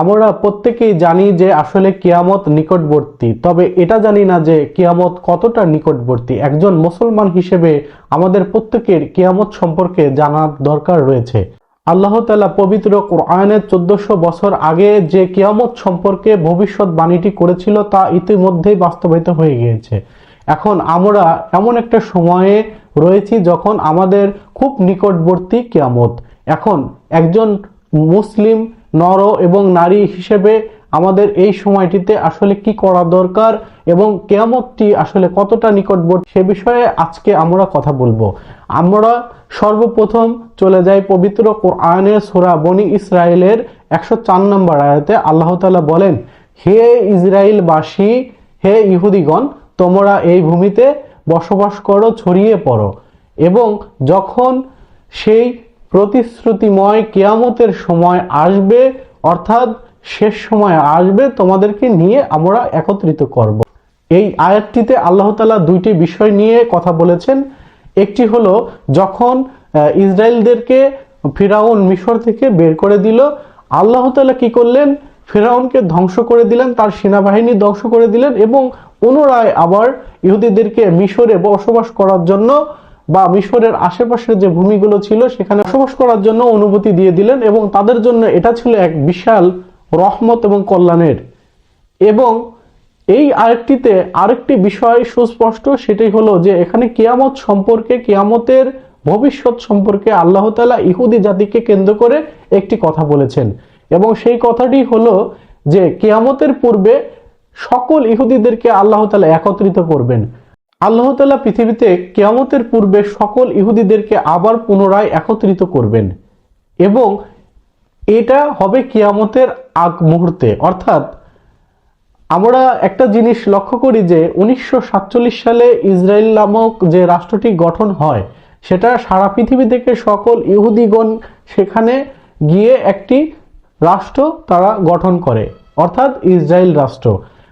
আমরা প্রত্যেকেই জানি যে আসলে কিয়ামত নিকটবর্তী, তবে এটা জানি না যে কিয়ামত কতটা নিকটবর্তী। একজন মুসলমান হিসেবে আমাদের প্রত্যেকের কিয়ামত সম্পর্কে জানার দরকার রয়েছে। আল্লাহ তালা পবিত্র কোরআনের চোদ্দশো বছর আগে যে কিয়ামত সম্পর্কে ভবিষ্যৎ বাণীটি করেছিল, তা ইতিমধ্যেই বাস্তবায়িত হয়ে গিয়েছে। এখন আমরা এমন একটা সময়ে রয়েছি যখন আমাদের খুব নিকটবর্তী কিয়ামত। এখন একজন মুসলিম নর এবং নারী হিসেবে আমাদের এই সময়টিতে আসলে কি করা দরকার এবং কেয়ামতটি আসলে কতটা নিকটবর্তী সে বিষয়ে আজকে আমরা কথা বলব। আমরা সর্বপ্রথম চলে যাই পবিত্র কোরআনের সূরা বনি ইসরায়েলের একশো চার নম্বর আয়াতে। আল্লাহ তাআলা বলেন, হে ইসরায়েলবাসী হে ইহুদিগণ, তোমরা এই ভূমিতে বসবাস করো, ছড়িয়ে পড়ো এবং যখন সেই প্রতিশ্রুতিময় কেয়ামতের সময় আসবে, অর্থাৎ শেষ সময় আসবে তোমাদেরকে নিয়ে আমরা একত্রিত করব। এই আয়াতটিতে আল্লাহ তাআলা দুইটি বিষয় নিয়ে কথা বলেছেন। একটি হলো, যখন ইসরায়েলদেরকে ফিরাউন মিশর থেকে বের করে দিল, আল্লাহ তাআলা কি করলেন? ফেরাউনকে ধ্বংস করে দিলেন, তার সেনাবাহিনী ধ্বংস করে দিলেন এবং পুনরায় আবার ইহুদিদেরকে মিশরে বসবাস করার জন্য বা মিশরের আশেপাশের যে ভূমিগুলো ছিল, সেখানে বসবাস করার জন্য অনুমতি দিয়ে দিলেন এবং তাদের জন্য এটা ছিল এক বিশাল রহমত এবং কল্যাণের। এবং এই আরেকটিতে আরেকটি বিষয় সুস্পষ্ট, সেটাই হলো যে এখানে কিয়ামত সম্পর্কে, কিয়ামতের ভবিষ্যৎ সম্পর্কে আল্লাহ তাআলা ইহুদি জাতিকে কেন্দ্র করে একটি কথা বলেছেন। এবং সেই কথাটি হলো যে কিয়ামতের পূর্বে সকল ইহুদিদেরকে আল্লাহ তাআলা একত্রিত করবেন। আল্লাহ পৃথিবীতে কেয়ামতের পূর্বে সকল ইহুদিদেরকে আবার পুনরায় একত্রিত করবেন এবং এটা হবে কিয়ামতের আগ মুহূর্তে। অর্থাৎ আমরা একটা জিনিস লক্ষ্য করি যে উনিশশো সাতচল্লিশ সালে ইসরায়েল নামক যে রাষ্ট্রটি গঠন হয়, সেটা সারা পৃথিবী থেকে সকল ইহুদিগণ সেখানে গিয়ে একটি রাষ্ট্র তারা গঠন করে, অর্থাৎ ইসরায়েল রাষ্ট্র।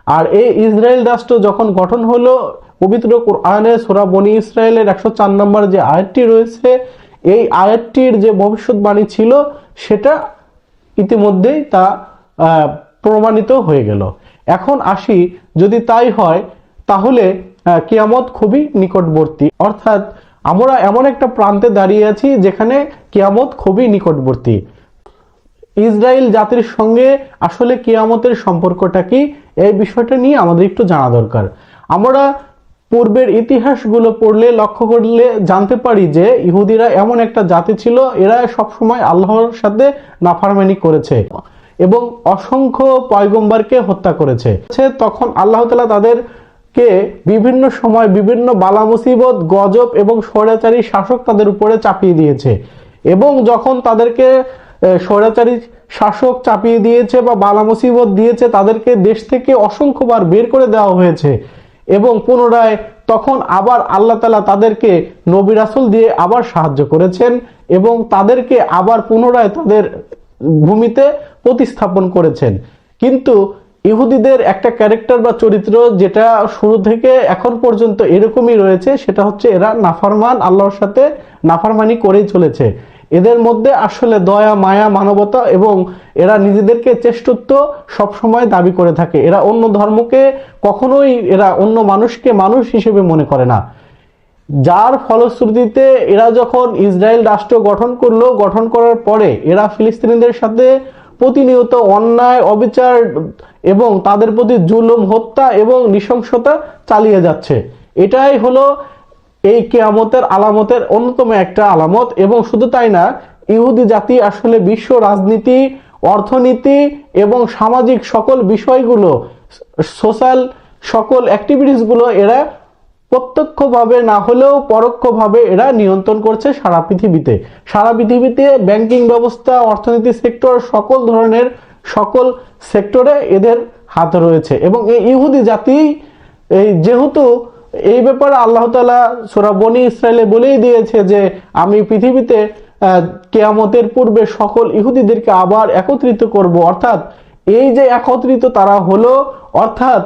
আর এই ইসরায়েল রাষ্ট্র যখন গঠন হলো পবিত্র কোরআনে সূরা বনি ইসরায়েলের একশো চার নম্বর যে আয়াতটি রয়েছে, এই আয়াতটির যে ভবিষ্যৎবাণী ছিল, সেটা ইতিমধ্যেই তা প্রমাণিত হয়ে গেল। এখন আসি, যদি তাই হয়, তাহলে কিয়ামত খুবই নিকটবর্তী। অর্থাৎ, আমরা এমন একটা প্রান্তে দাঁড়িয়ে আছি যেখানে কিয়ামত খুবই নিকটবর্তী। ইসরায়েল জাতির সঙ্গে আসলে কিয়ামতের সম্পর্কটা কি, এই বিষয়টা নিয়ে আমাদের একটু জানা দরকার। আমরা পূর্বের ইতিহাসগুলো পড়লে লক্ষ্য করলে জানতে পারি যে ইহুদিরা এমন একটা জাতি ছিল, এরা সবসময় আল্লাহর সাথে নাফারমানি করেছে এবং অসংখ্য পয়গম্বরকে হত্যা করেছে। তখন আল্লাহ তাআলা তাদেরকে বিভিন্ন সময় বিভিন্ন বালা মুসিবত, গজব এবং স্বৈরাচারী শাসক তাদের উপরে চাপিয়ে দিয়েছে এবং যখন তাদেরকে স্বৈরাচারী শাসক চাপিয়ে দিয়েছে বা বালা মুসিবত দিয়েছে, তাদেরকে দেশ থেকে অসংখ্যবার বের করে দেওয়া হয়েছে। এবং পুনরায় তখন আবার আল্লাহ তালা তাদেরকে নবী রাসূল দিয়ে আবার সাহায্য করেছেন এবং তাদেরকে আবার পুনরায় তাদের ভূমিতে প্রতিস্থাপন করেছেন। কিন্তু ইহুদিদের একটা ক্যারেক্টার বা চরিত্র যেটা শুরু থেকে এখন পর্যন্ত এরকমই রয়েছে, সেটা হচ্ছে এরা নাফারমান, আল্লাহর সাথে নাফারমানি করেই চলেছে। এদের মধ্যে আসলে দয়া, মায়া, মানবতা এবং এরা নিজেদেরকে চেষ্টত্ব সবসময় দাবি করে থাকে। এরা অন্য ধর্মকে কখনোই এরা অন্য মানুষকে মানুষ হিসেবে মনে করে না। যার ফলশ্রুতিতে এরা যখন ইসরায়েল রাষ্ট্র গঠন করল, গঠন করার পরে এরা ফিলিস্তিনিদের সাথে প্রতিনিয়ত অন্যায়, অবিচার এবং তাদের প্রতি জুলুম, হত্যা এবং নৃশংসতা চালিয়ে যাচ্ছে। এটাই হলো এই কেয়ামতের আলামতের অন্যতম একটা আলামত এবং শুধু তাই না, ইহুদি জাতি আসলে বিশ্ব রাজনীতি, অর্থনীতি এবং সামাজিক সকল বিষয়গুলো, সোশ্যাল সকল অ্যাক্টিভিটিসগুলো এরা প্রত্যক্ষভাবে না হলেও পরোক্ষভাবে এরা নিয়ন্ত্রণ করছে সারা পৃথিবীতে। সারা পৃথিবীতে ব্যাংকিং ব্যবস্থা, অর্থনীতি সেক্টর, সকল ধরনের সকল সেক্টরে এদের হাত রয়েছে। এবং এই ইহুদি জাতি, এই যেহেতু এই ব্যাপারে আল্লাহ তালা সোরা বনি ইসরায়েলে বলেই দিয়েছে যে আমি পৃথিবীতে কেয়ামতের পূর্বে সকল ইহুদিদেরকে আবার একত্রিত করব। অর্থাৎ এই যে একত্রিত তারা হলো, অর্থাৎ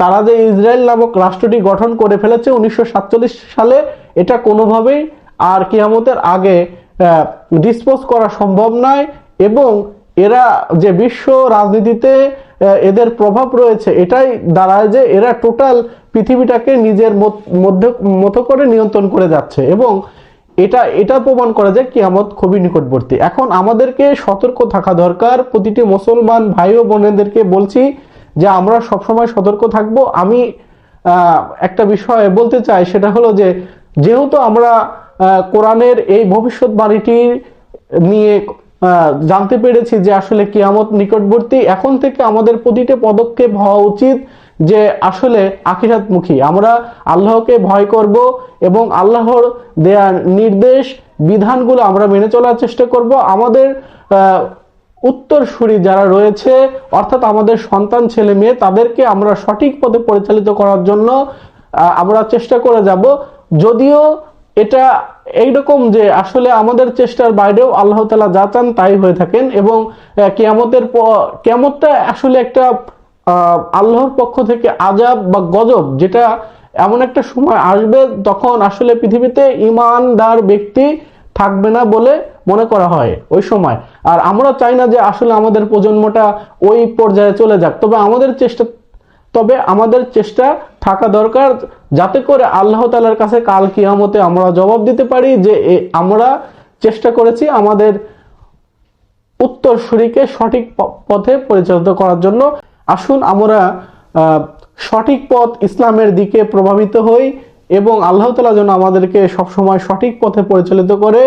তারা যে ইসরায়েল নামক রাষ্ট্রটি গঠন করে ফেলেছে উনিশশো সাতচল্লিশ সালে, এটা কোনোভাবেই আর কেয়ামতের আগে ডিসপোজ করা সম্ভব নয় এবং এরা যে বিশ্ব রাজনীতিতে এদের প্রভাব রয়েছে এটাই দাঁড়ায় যে এরা টোটাল পৃথিবীটাকে নিজের মধ্যে মতো করে নিয়ন্ত্রণ করে যাচ্ছে এবং এটা এটা প্রমাণ করা যায় কিয়ামত খুবই নিকটবর্তী। এখন আমাদেরকে সতর্ক থাকা দরকার। প্রতিটি মুসলমান ভাই ও বোনেদেরকে বলছি যে আমরা সবসময় সতর্ক থাকব। আমি একটা বিষয় বলতে চাই সেটা হলো যে যেহেতু আমরা কোরআনের এই ভবিষ্যৎবাণীটি নিয়ে আহ, জানতে পেরেছি যে আসলে কিয়ামত নিকটবর্তী। এখন থেকে আমাদের প্রতিটি পদক্ষেপ হওয়া উচিত যে আসলে আখিরাতমুখী। আমরা আল্লাহকে ভয় করব এবং আল্লাহর দেয়া নির্দেশ, বিধানগুলো আমরা মেনে চলার চেষ্টা করব। আমাদের উত্তরসূরি যারা রয়েছে, অর্থাৎ আমাদের সন্তান, ছেলে, মেয়ে, তাদেরকে আমরা সঠিক পথে পরিচালিত করার জন্য আমরা চেষ্টা করে যাব। যদিও এটা এইরকম যে আসলে আমাদের চেষ্টার বাইরেও আল্লাহ তালা যা চান তাই হয়ে থাকেন এবং কিয়ামতের কিয়ামতটা আসলে একটা আল্লাহর পক্ষ থেকে আজাব বা গজব যেটা এমন একটা সময় আসবে তখন আসলে পৃথিবীতে ইমানদার ব্যক্তি থাকবে না বলে মনে করা হয় ওই সময়। আর আমরা চাই না যে আসলে আমাদের প্রজন্মটা ওই পর্যায়ে চলে যাক। তবে আমাদের চেষ্টা তবে আমাদের চেষ্টা থাকা দরকার যাতে করে আল্লাহ তালার কাছে কাল কিয়ামতে আমরা জবাব দিতে পারি যে আমরা চেষ্টা করেছি আমাদের উত্তর উত্তরসূরিকে সঠিক পথে পরিচালিত করার জন্য। আসুন আমরা সঠিক পথ ইসলামের দিকে প্রভাবিত হই এবং আল্লাহ তালা যেন আমাদেরকে সবসময় সঠিক পথে পরিচালিত করে।